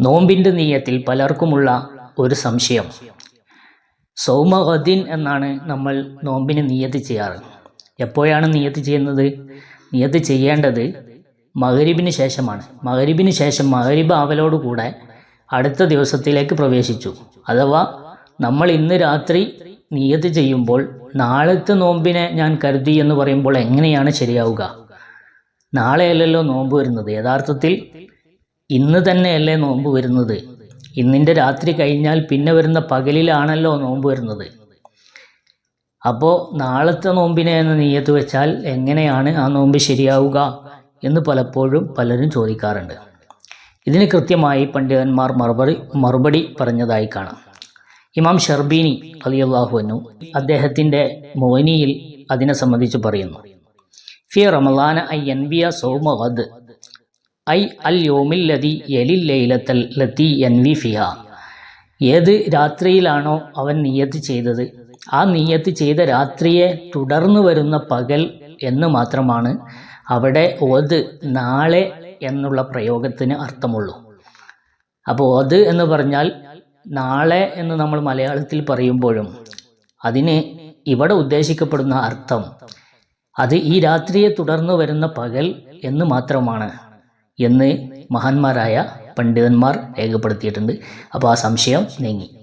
നോമ്പിന്റെ നീയത്തിൽ പലർക്കുമുള്ള ഒരു സംശയം. സൗമഹദ്ദീൻ എന്നാണ് നമ്മൾ നോമ്പിന് നിയത്ത് ചെയ്യാറ്. എപ്പോഴാണ് നിയത്ത് ചെയ്യുന്നത്? നിയത്ത് ചെയ്യേണ്ടത് മഹരിബിന് ശേഷമാണ്. മഹരിബിന് ശേഷം മഹരിബ് ആവലോടുകൂടെ അടുത്ത ദിവസത്തിലേക്ക് പ്രവേശിച്ചു. അഥവാ നമ്മൾ ഇന്ന് രാത്രി നിയത്ത് ചെയ്യുമ്പോൾ നാളത്തെ നോമ്പിനെ ഞാൻ കരുതി എന്ന് പറയുമ്പോൾ എങ്ങനെയാണ് ശരിയാവുക? നാളെയല്ലല്ലോ നോമ്പ് വരുന്നത്. യഥാർത്ഥത്തിൽ ഇന്ന് തന്നെയല്ലേ നോമ്പ് വരുന്നത്? ഇന്നിന്റെ രാത്രി കഴിഞ്ഞാൽ പിന്നെ വരുന്ന പകലിലാണല്ലോ നോമ്പ് വരുന്നത്. അപ്പോൾ നാളത്തെ നോമ്പിനെ എന്ന് നീയത്ത് വെച്ചാൽ എങ്ങനെയാണ് ആ നോമ്പ് ശരിയാവുക എന്ന് പലപ്പോഴും പലരും ചോദിക്കാറുണ്ട്. ഇതിന് കൃത്യമായി പണ്ഡിതന്മാർ മറുപടി മറുപടി പറഞ്ഞതായി കാണാം. ഇമാം ഷർബീനി അലിയല്ലാഹുവിനു അദ്ദേഹത്തിന്റെ മോനിയിൽ അതിനെ സംബന്ധിച്ച് പറയുന്നു. ഫി റമലാന ഐ എൻ എൻവിയ സൗമഹദ് ഐ അൽ യോമിൽ ലതി എലിൽ ലൈലത്തൽ ലത്തി എൻ വി ഫിഹ. ഏത് രാത്രിയിലാണോ അവൻ നിയത്ത് ചെയ്തത്? ആ നിയത്ത് ചെയ്ത രാത്രിയെ തുടർന്നു വരുന്ന പകൽ എന്ന് മാത്രമാണ് അവിടെ ഓത് നാളെ എന്നുള്ള പ്രയോഗത്തിന് അർത്ഥമുള്ളൂ. അപ്പോൾ ഓത് എന്ന് പറഞ്ഞാൽ നാളെ എന്ന് നമ്മൾ മലയാളത്തിൽ പറയുമ്പോഴും അതിന് ഇവിടെ ഉദ്ദേശിക്കപ്പെടുന്ന അർത്ഥം അത് ഈ രാത്രിയെ തുടർന്ന് വരുന്ന പകൽ എന്ന് മാത്രമാണ്. എന്ന് മഹാന്മാരായ പണ്ഡിതന്മാർ രേഖപ്പെടുത്തിയിട്ടുണ്ട്. അപ്പോൾ ആ സംശയം നീങ്ങി.